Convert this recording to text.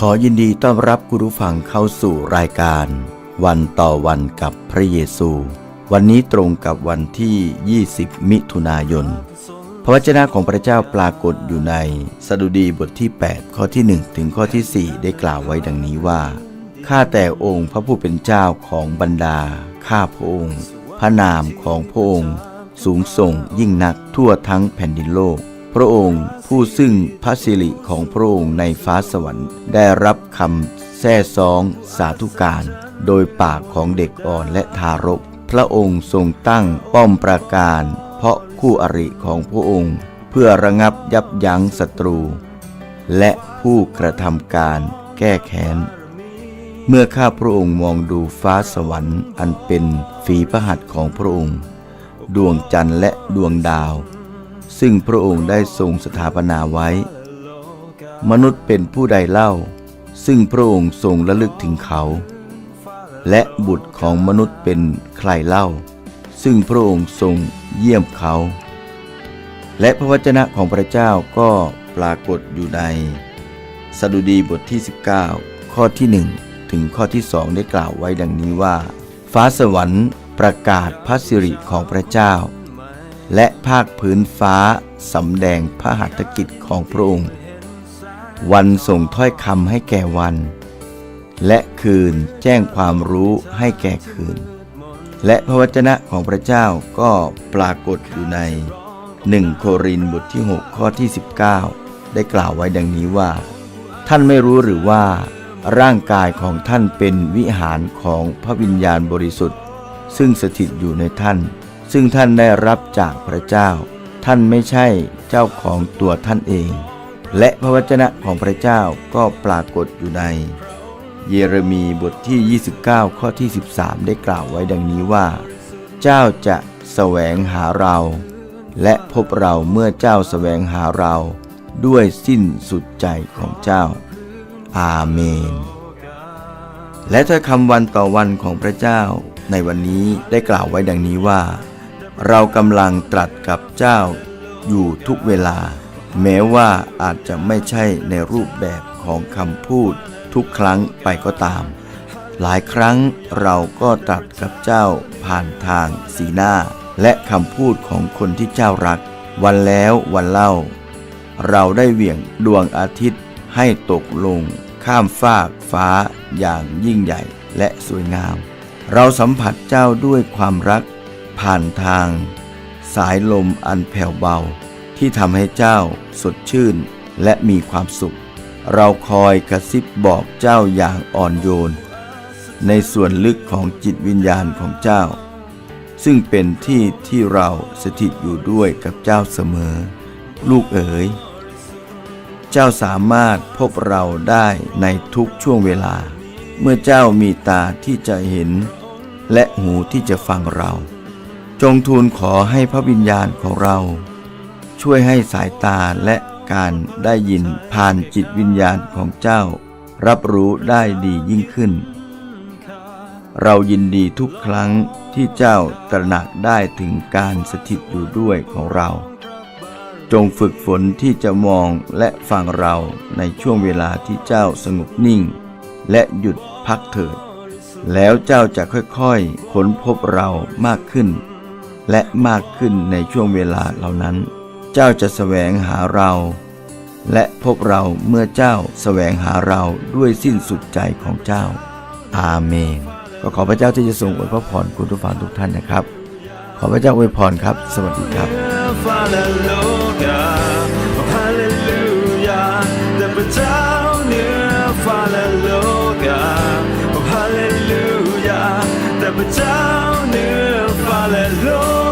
ขอยินดีต้อนรับคุณผู้ฟังเข้าสู่รายการ วันต่อวันกับพระเยซู วันนี้ตรงกับวันที่ 20 มิถุนายน พระวจนะของพระเจ้าปรากฏอยู่ในสดุดีบทที่ 8 ข้อที่ 1 ถึงข้อที่ 4 ได้กล่าวไว้ดังนี้ว่า ข้าแต่องค์พระผู้เป็นเจ้าของบรรดา ข้าพระองค์ พระนามของพระองค์ สูงส่งยิ่งนักทั่วทั้งแผ่นดินโลก พระองค์ ผู้ซึ่งพระสิริของพระองค์ในฟ้าสวรรค์ ได้รับคำแท้ซองสาธุการ โดยปากของเด็กอ่อนและทารก พระองค์ทรงตั้งป้อมปราการ เพราะคู่อริของพระองค์ เพื่อระงับยับยั้งศัตรู และผู้กระทำการแก้แค้นเมื่อข้าพระองค์มองดูฟ้าสวรรค์อันเป็นฝีพระหัตถ์ของพระองค์ ดวงจันทร์และดวงดาว ซึ่งพระองค์ได้ทรงสถาปนาไว้ มนุษย์เป็นผู้ใดเล่า ซึ่งพระองค์ทรงระลึกถึงเขา และบุตรของมนุษย์เป็นใครเล่า ซึ่งพระองค์ทรงเยี่ยมเขา และพระวจนะของพระเจ้าก็ปรากฏอยู่ในสดุดีบทที่ 19 ข้อที่ 1 ถึงข้อที่2ได้กล่าวไว้ดังนี้ว่า ฟ้าสวรรค์ประกาศพระสิริของพระเจ้า และภาคพื้นฟ้าสำแดงพระหัตถกิจของพระองค์ วันส่งถ้อยคำให้แก่วัน และคืนแจ้งความรู้ให้แก่คืน และพระวจนะของพระเจ้าก็ปรากฏอยู่ใน 1 โครินบทที่ 6 ข้อที่ 19 ได้กล่าวไว้ดังนี้ว่า ท่านไม่รู้หรือว่า ร่างกายของท่านเป็นวิหารของพระวิญญาณบริสุทธิ์ ซึ่งสถิตอยู่ในท่าน ซึ่งท่านได้รับจากพระเจ้า ท่านไม่ใช่เจ้าของตัวท่านเอง และพระวจนะของพระเจ้าก็ปรากฏอยู่ใน เยเรมีบทที่ 29 ข้อที่ 13 ได้กล่าวไว้ดังนี้ว่า เจ้าจะแสวงหาเรา และพบเราเมื่อเจ้าแสวงหาเราด้วยสิ้นสุดใจของเจ้า อาเมน และถ้อยคำวันต่อวันของพระเจ้าในวันนี้ได้กล่าวไว้ดังนี้ว่า เรากำลังตรัสกับเจ้าอยู่ทุกเวลา แม้ว่าอาจจะไม่ใช่ในรูปแบบของคำพูดทุกครั้งไปก็ตาม หลายครั้งเราก็ตรัสกับเจ้าผ่านทางสีหน้า และคำพูดของคนที่เจ้ารัก วันแล้ววันเล่า เราได้เหวี่ยงดวงอาทิตย์ให้ตกลง ข้ามฟากฟ้าอย่างยิ่งใหญ่และสวยงาม เราสัมผัสเจ้าด้วยความรัก ผ่านทาง สายลมอันแผ่วเบา ที่ทำให้เจ้าสดชื่นและมีความสุข เราคอยกระซิบบอกเจ้าอย่างอ่อนโยน ในส่วนลึกของจิตวิญญาณของเจ้า ซึ่งเป็นที่ที่เราสถิตอยู่ด้วยกับเจ้าเสมอ ลูกเอ๋ยเจ้าสามารถพบเราได้ในทุกช่วงเวลา เมื่อเจ้ามีตาที่จะเห็น และหูที่จะฟังเรา จงทูลขอให้พระวิญญาณของเรา ช่วยให้สายตาและการได้ยินผ่านจิตวิญญาณของเจ้า รับรู้ได้ดียิ่งขึ้น เรายินดีทุกครั้งที่เจ้าตระหนักได้ถึงการสถิตอยู่ด้วยของเรา จงฝึกฝนที่จะมองและฟังเราในช่วงเวลาที่เจ้าสงบนิ่ง และหยุดพักเถิด แล้วเจ้าจะค่อยๆค้นพบเรามากขึ้น และมากขึ้นในช่วงเวลาเหล่านั้น เจ้าจะแสวงหาเรา และพบเราเมื่อเจ้าแสวงหาเราด้วยสิ้นสุดใจของเจ้า อาเมน ก็ขอพระเจ้าที่จะทรงอวยพระพรคุณทุกฝ่งทุกท่านนะครับ ขอพระเจ้าอวยพรครับ สวัสดีครับ Hallelujah, Hallelujah แต่พระเจ้าเหนือ pochwalę Lord.